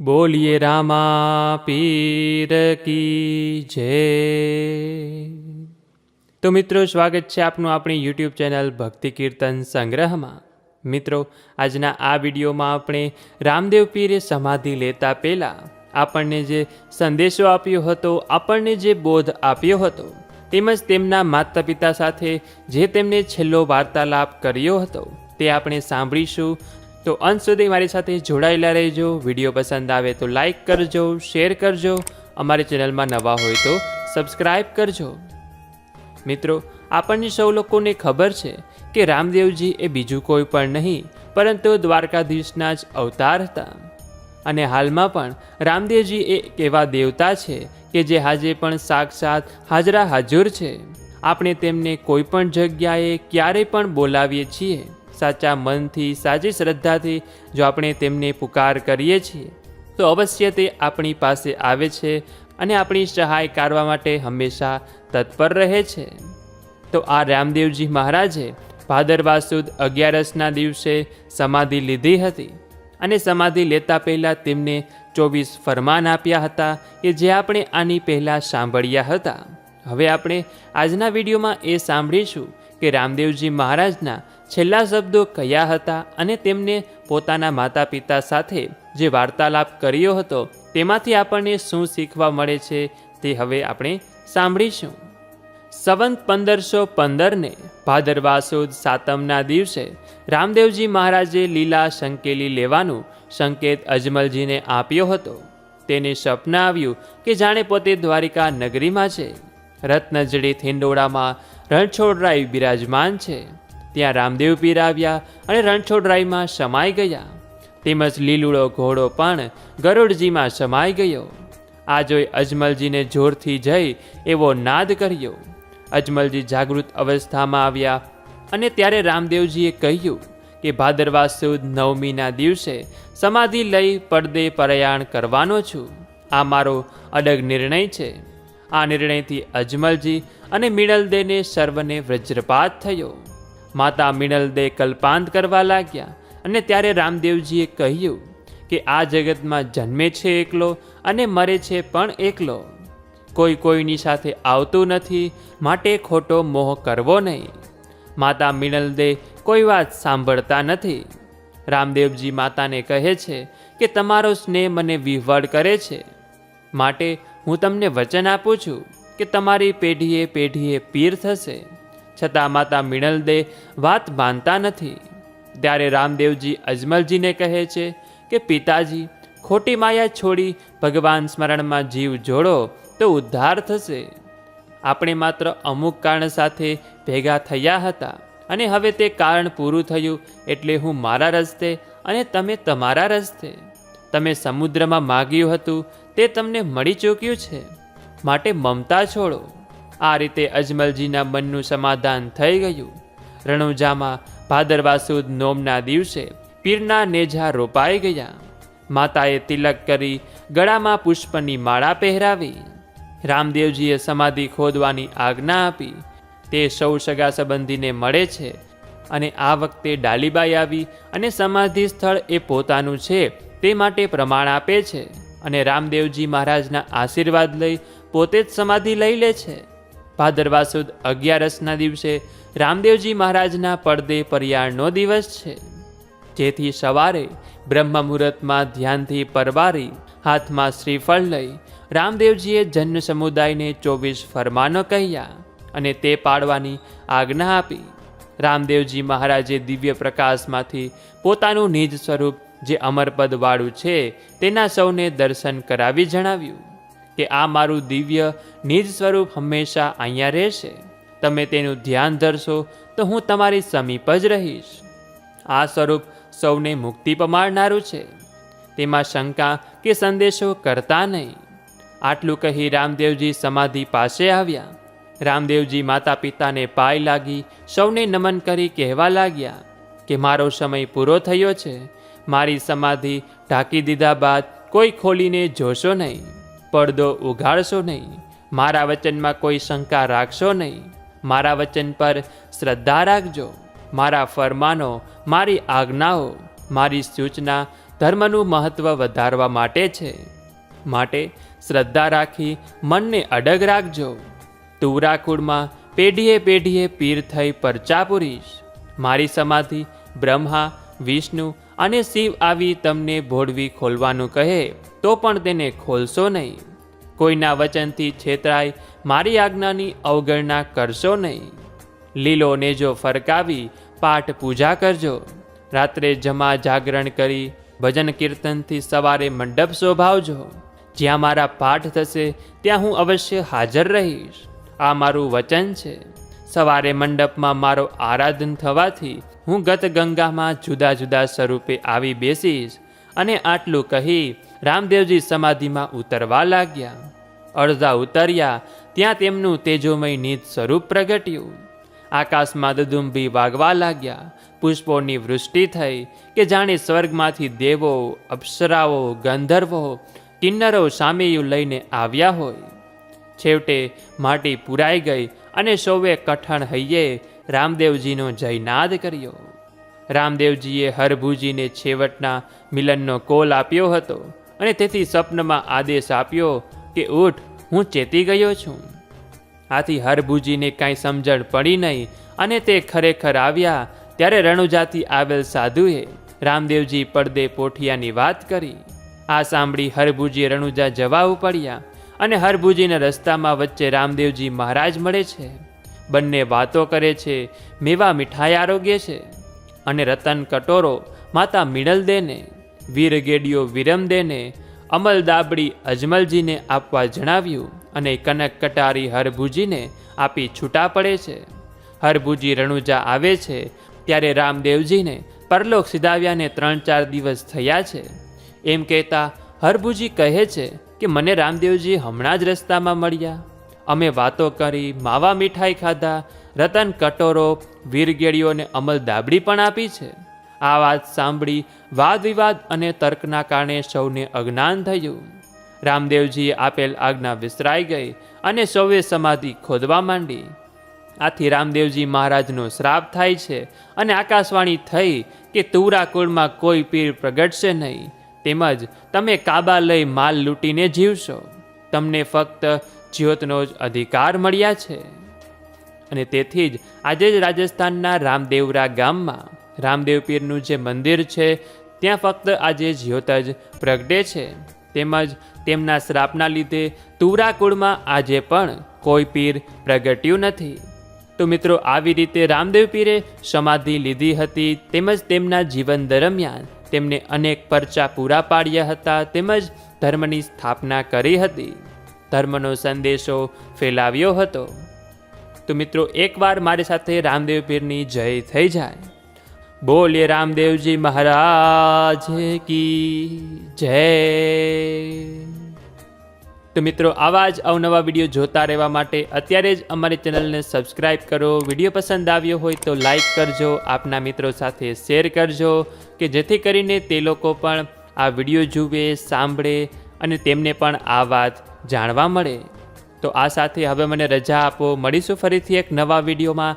બોલીએ, રામા પીર કી જય. તો મિત્રો, સ્વાગત છે આપનું આપણી યુટ્યુબ ચેનલ ભક્તિ કીર્તન સંગ્રહમાં. મિત્રો, આજના આ વિડીયોમાં આપણે રામદેવ પીરે સમાધિ લેતા પહેલાં આપણને જે સંદેશો આપ્યો હતો, આપણને જે બોધ આપ્યો હતો, તેમજ તેમના માતા પિતા સાથે જે તેમને છેલ્લો વાર્તાલાપ કર્યો હતો, તે આપણે સાંભળીશું. તો અંત સુધી મારી સાથે જોડાયેલા રહેજો. વીડિયો પસંદ આવે તો લાઇક કરજો, શેર કરજો. અમારી ચેનલમાં નવા હોય તો સબસ્ક્રાઈબ કરજો. મિત્રો, આપણને સૌ લોકોને ખબર છે કે રામદેવજી એ બીજું કોઈ પણ નહીં, પરંતુ દ્વારકાધીશના જ અવતાર હતા. અને હાલમાં પણ રામદેવજી એક એવા દેવતા છે કે જે આજે પણ સાક્ષાત હાજરા હાજર છે. આપણે તેમને કોઈ પણ જગ્યાએ ક્યારે પણ બોલાવીએ છીએ. સાચા મનથી, સાચી શ્રદ્ધાથી જો આપણે તેમને પુકાર કરીએ છીએ, તો અવશ્ય તે આપણી પાસે આવે છે અને આપણી સહાય કરવા માટે હંમેશા તત્પર રહે છે. તો આ રામદેવજી મહારાજે ભાદરવા સુદ અગિયારસના દિવસે સમાધિ લીધી હતી અને સમાધિ લેતા પહેલાં તેમને ચોવીસ ફરમાન આપ્યા હતા કે જે આપણે આની પહેલાં સાંભળ્યા હતા. હવે આપણે આજના વિડીયોમાં એ સાંભળીશું કે રામદેવજી મહારાજના છેલ્લા શબ્દો કયા હતા અને તેમને પોતાના માતા પિતા સાથે જે વાર્તાલાપ કર્યો હતો, તેમાંથી આપણને શું શીખવા મળે છે તે હવે આપણે સાંભળીશું. સંવંત પંદરસો પંદરને ભાદરવા સુદ સાતમના દિવસે રામદેવજી મહારાજે લીલા સંકેલી લેવાનું સંકેત અજમલજીને આપ્યો હતો. તેને સ્વપ્ન આવ્યું કે જાણે પોતે દ્વારિકા નગરીમાં છે. રત્નજડી થિંડોળામાં રણછોડરાય બિરાજમાન છે. ત્યાં રામદેવ પીર આવ્યા અને રણછોડરાયમાં સમાઈ ગયા. તેમજ લીલુડો ઘોડો પણ ગરુડજીમાં સમાઈ ગયો. આ જોઈ અજમલજીને જોરથી જઈ એવો નાદ કર્યો. અજમલજી જાગૃત અવસ્થામાં આવ્યા અને ત્યારે રામદેવજીએ કહ્યું કે, ભાદરવા સુદ નવમીના દિવસે સમાધિ લઈ પડદે પ્રયાણ કરવાનો છું. આ મારો અડગ નિર્ણય છે. આ નિર્ણયથી અજમલજી અને મિડલદેને સર્વને વજ્રપાત થયો. માતા મિણલદે કલ્પાંત કરવા લાગ્યા અને ત્યારે રામદેવજીએ કહ્યું કે આ જગતમાં જન્મે છે એકલો અને મરે છે પણ એકલો. કોઈ કોઈની સાથે આવતું નથી, માટે ખોટો મોહ કરવો નહીં. માતા મિનલદે કોઈ વાત સાંભળતા નથી. રામદેવજી માતાને કહે છે કે તમારો સ્નેહ મને વિહવડ કરે છે. માટે હું તમને વચન આપું છું કે તમારી પેઢીએ પેઢીએ પીર થશે. છતાં માતા મિણલદે વાત માનતા નથી. ત્યારે રામદેવજી અજમલજીને કહે છે કે, પિતાજી, ખોટી માયા છોડી ભગવાન સ્મરણમાં જીવ જોડો તો ઉદ્ધાર થશે. આપણે માત્ર અમુક કારણ સાથે ભેગા થયા હતા અને હવે તે કારણ પૂરું થયું એટલે હું મારા રસ્તે અને તમે તમારા રસ્તે. તમે સમુદ્રમાં માગ્યું હતું તે તમને મળી ચૂક્યું છે. માટે મમતા છોડો. આ રીતે અજમલજીના મનનું સમાધાન થઈ ગયું. રણુજામાં ભાદરવા સુદ નોમના દિવસે પીરના નેજા રોપાઈ ગયા. માતાએ તિલક કરી ગળામાં પુષ્પની માળા પહેરાવી. રામદેવજીએ સમાધિ ખોદવાની આજ્ઞા આપી. તે સૌ સગા સંબંધીને મળે છે અને આ વખતે ડાલીબાઈ આવી અને સમાધિ સ્થળ એ પોતાનું છે તે માટે પ્રમાણ આપે છે અને રામદેવજી મહારાજના આશીર્વાદ લઈ પોતે જ સમાધિ લઈ લે છે. ભાદરવા સુદ અગિયારસના દિવસે રામદેવજી મહારાજના પડદે પર્યાળનો દિવસ છે. જેથી સવારે બ્રહ્મ મુહૂર્તમાં ધ્યાનથી પરવારી, હાથમાં શ્રીફળ લઈ રામદેવજીએ જન સમુદાયને ચોવીસ ફરમાનો કહ્યા અને તે પાડવાની આજ્ઞા આપી. રામદેવજી મહારાજે દિવ્ય પ્રકાશમાંથી પોતાનું નિજ સ્વરૂપ જે અમરપદવાળું છે તેના સૌને દર્શન કરાવી જણાવ્યું. કે આ મારું દિવ્ય, નિજ સ્વરૂપ હંમેશા અહીંયા રહેશે. તમે તેનું ધ્યાન ધરશો તો હું તમારી સમીપ જ રહીશ. આ સ્વરૂપ સૌને મુક્તિ પમાડનારું છે. તેમાં શંકા કે સંદેશો કરતા નહીં. આટલું કહી રામદેવજી સમાધિ પાસે આવ્યા. રામદેવજી માતા પિતાને પાય લાગી સૌને નમન કરી કહેવા લાગ્યા કે મારો સમય પૂરો થયો છે. મારી સમાધિ ઢાંકી દીધા બાદ કોઈ ખોલીને જોશો નહીં. પડદો ઉઘાડશો નહીં. મારા વચનમાં કોઈ શંકા રાખશો નહીં. મારા વચન પર શ્રદ્ધા રાખજો. મારા ફરમાનો, મારી આજ્ઞાઓ, મારી સૂચના ધર્મનું મહત્ત્વ વધારવા માટે છે. માટે શ્રદ્ધા રાખી મનને અડગ રાખજો. તુરાકુળમાં પેઢીએ પેઢીએ પીર થઈ પરચા પૂરીશ. મારી સમાધિ બ્રહ્મા, વિષ્ણુ અને શિવ આવી તમને ભોળવી ખોલવાનું કહે. તો પણ તેને ખોલશો નહીં. કોઈના વચનથી છેતરાય, મારી આજ્ઞાની અવગણના કરશો નહીં. લીલો નેજો ફરકાવી, પાઠ પૂજા કરજો. રાત્રે જમા જાગરણ કરી, ભજન કીર્તનથી સવારે મંડપ શોભાવજો. જ્યાં મારા પાઠ થશે, ત્યાં હું અવશ્ય હાજર રહીશ. આ મારું વચન છે. સવારે મંડપમાં મારો આરાધન થવાથી હું ગત ગંગામાં જુદા જુદા સ્વરૂપે આવી બેસીશ અને આટલું કહી રામદેવજી સમાધિમાં ઉતરવા લાગ્યા. અડધા ઉતર્યા, ત્યાં તેમનું તેજોમય નીત સ્વરૂપ પ્રગટ્યું. આકાશમાં દદુંબી વાગવા લાગ્યા. પુષ્પોની વૃષ્ટિ થઈ કે જાણે સ્વર્ગમાંથી દેવો, અપ્સરાઓ, ગંધર્વો, કિન્નરો સામેયું લઈને આવ્યા હોય. છેવટે માટી પુરાઈ ગઈ અને સૌએ કઠણ હૈયે રામદેવજીનો જયનાદ કર્યો. રામદેવજીએ હરભુજીને છેવટના મિલનનો કોલ આપ્યો હતો. અને તેથી સ્વપ્નમાં આદેશ આપ્યો કે ઉઠ, હું ચેતી ગયો છું. આથી હરભુજીને કાંઈ સમજણ પડી નહીં અને તે ખરેખર આવ્યા ત્યારે રણુજાથી આવેલ સાધુએ રામદેવજી પડદે પોઠિયાની વાત કરી. આ સાંભળી હરભુજી રણુજા જવા ઉપડ્યા અને હરભુજીના રસ્તામાં વચ્ચે રામદેવજી મહારાજ મળે છે. બંને વાતો કરે છે, મેવા મીઠાઈ આરોગ્ય છે અને રતન કટોરો માતા મિડલ દેને. વીર વિરમદેને અમલ દાબડી અજમલજીને આપવા જણાવ્યું અને કનક કટારી હરભુજીને આપી છૂટા પડે છે. હરભુજી રણુજા આવે છે ત્યારે રામદેવજીને પરલોક સિધાવ્યાને ત્રણ ચાર દિવસ થયા છે. એમ કહેતા હરભુજી કહે છે કે, મને રામદેવજી હમણાં જ રસ્તામાં મળ્યા. અમે વાતો કરી, માવા મીઠાઈ ખાધા, રતન કટોરો વીરગેડીઓને અમલ દાબડી પણ આપી છે. આ વાત સાંભળી વાદ વિવાદ અને તર્કના કારણે સૌને અજ્ઞાન થયું. રામદેવજીએ આપેલ આજ્ઞા વિસરાઈ ગઈ અને સૌએ સમાધિ ખોદવા માંડી. આથી રામદેવજી મહારાજનો શ્રાપ થાય છે અને આકાશવાણી થઈ કે તુરા કુળમાં કોઈ પીર પ્રગટશે નહીં. તેમજ તમે કાબા લઈ માલ લૂંટીને જીવશો. તમને ફક્ત જ્યોતનો જ અધિકાર મળ્યા છે. અને તેથી જ આજે જ રાજસ્થાનના રામદેવરા ગામમાં રામદેવ પીરનું જે મંદિર છે, ત્યાં ફક્ત આજે જ્યોત જ પ્રગટે છે. તેમજ તેમના શ્રાપના લીધે તુરાકુળમાં આજે પણ કોઈ પીર પ્રગટ્યું નથી. તો મિત્રો, આવી રીતે રામદેવ પીરે સમાધિ લીધી હતી તેમજ તેમના જીવન દરમિયાન તેમને અનેક પરચા પૂરા પાડ્યા હતા તેમજ ધર્મની સ્થાપના કરી હતી. ધર્મનો સંદેશો ફેલાવ્યો હતો. તો મિત્રો, એકવાર મારી સાથે રામદેવ પીરની જય થઈ જાય. બોલીએ રામદેવજી મહારાજ કી જય. તો મિત્રો, આવા જ અવનવા વીડિયો જોતા રહેવા માટે અત્યારે જ અમારી ચેનલને સબસ્ક્રાઈબ કરો. વીડિયો પસંદ આવ્યો હોય તો લાઈક કરજો, આપના મિત્રો સાથે શેર કરજો, કે જેથી કરીને તે લોકો પણ આ વીડિયો જુએ, સાંભળે અને તેમને પણ આ વાત જાણવા મળે. તો આ સાથે હવે મને રજા આપો. મળીશું ફરીથી એક નવા વિડીયોમાં.